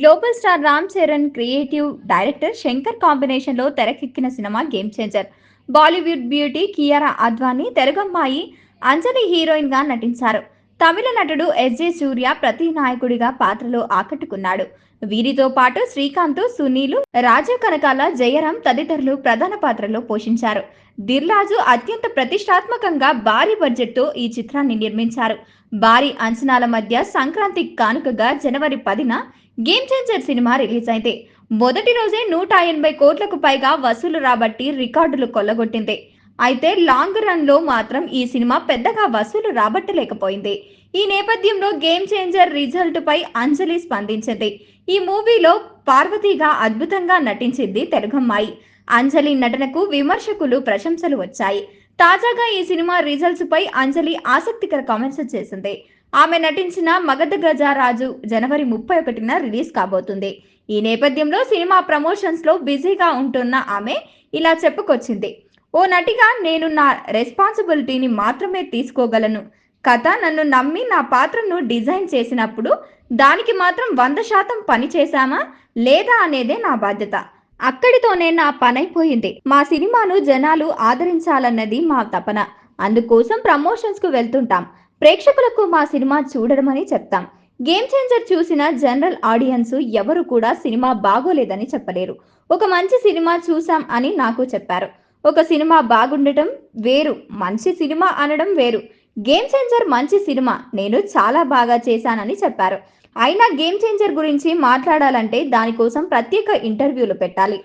Global star Ram Charan creative director Shankar కాంబినేషన్లో తెరకెక్కిన cinema game changer Bollywood beauty Kiara Advani తెలుగమ్మాయి Anjali హీరోయిన్గా నటించారు. తమిళ నటుడు ఎస్జే సూర్య ప్రతి నాయకుడిగా పాత్రలో ఆకట్టుకున్నాడు. వీరితో పాటు శ్రీకాంత్ సునీలు రాజీవ్ కనకాల జయరాం తదితరులు ప్రధాన పాత్రలో పోషించారు. దిర్లాజు అత్యంత ప్రతిష్టాత్మకంగా భారీ బడ్జెట్తో ఈ చిత్రాన్ని నిర్మించారు. భారీ అంచనాల మధ్య సంక్రాంతి కానుకగా జనవరి పదిన గేమ్ చేంజర్ సినిమా రిలీజ్ అయింది మొదటి రోజే నూట ఎనభై కోట్లకు పైగా వసూలు రాబట్టి రికార్డులు కొల్లగొట్టింది. అయితే లాంగ్ రన్లో మాత్రం ఈ సినిమా పెద్దగా వసూలు రాబట్టలేకపోయింది. ఈ నేపథ్యంలో గేమ్ చేంజర్ రిజల్ట్ పై అంజలి స్పందించింది. ఈ మూవీలో పార్వతీగా అద్భుతంగా నటించింది తెలుగమ్మాయి అంజలి నటనకు విమర్శకులు ప్రశంసలు వచ్చాయి. తాజాగా ఈ సినిమా రిజల్ట్స్ పై అంజలి ఆసక్తికర కామెంట్స్ చేసింది. ఆమె నటించిన మగధ గజారాజు జనవరి ముప్పై ఒకటిన రిలీజ్ కాబోతుంది. ఈ నేపథ్యంలో సినిమా ప్రమోషన్స్లో బిజీగా ఉంటున్న ఆమె ఇలా చెప్పుకొచ్చింది. ఓ నటిగా నేను నా రెస్పాన్సిబిలిటీని మాత్రమే తీసుకోగలను. కథ నన్ను నమ్మి నా పాత్రను డిజైన్ చేసినప్పుడు దానికి మాత్రం వంద శాతం పని చేశామా? లేదా అనేదే నా బాధ్యత. అక్కడితోనే నా పనైపోయింది. మా సినిమాను జనాలు ఆదరించాలన్నది మా తపన. అందుకోసం ప్రమోషన్స్కు వెళ్తుంటాం. ప్రేక్షకులకు మా సినిమా చూడడమని చెప్తాం. గేమ్ చేంజర్ చూసిన జనరల్ ఆడియన్స్ ఎవరు కూడా సినిమా బాగోలేదని చెప్పలేరు. ఒక మంచి సినిమా చూసాం అని నాకు చెప్పారు. ఒక సినిమా బాగుండటం వేరు మంచి సినిమా అనడం వేరు. గేమ్ చేంజర్ మంచి సినిమా నేను చాలా బాగా చేశానని చెప్పారు. అయినా గేమ్ చేంజర్ గురించి మాట్లాడాలంటే దానికోసం ప్రత్యేక ఇంటర్వ్యూలు పెట్టాలి.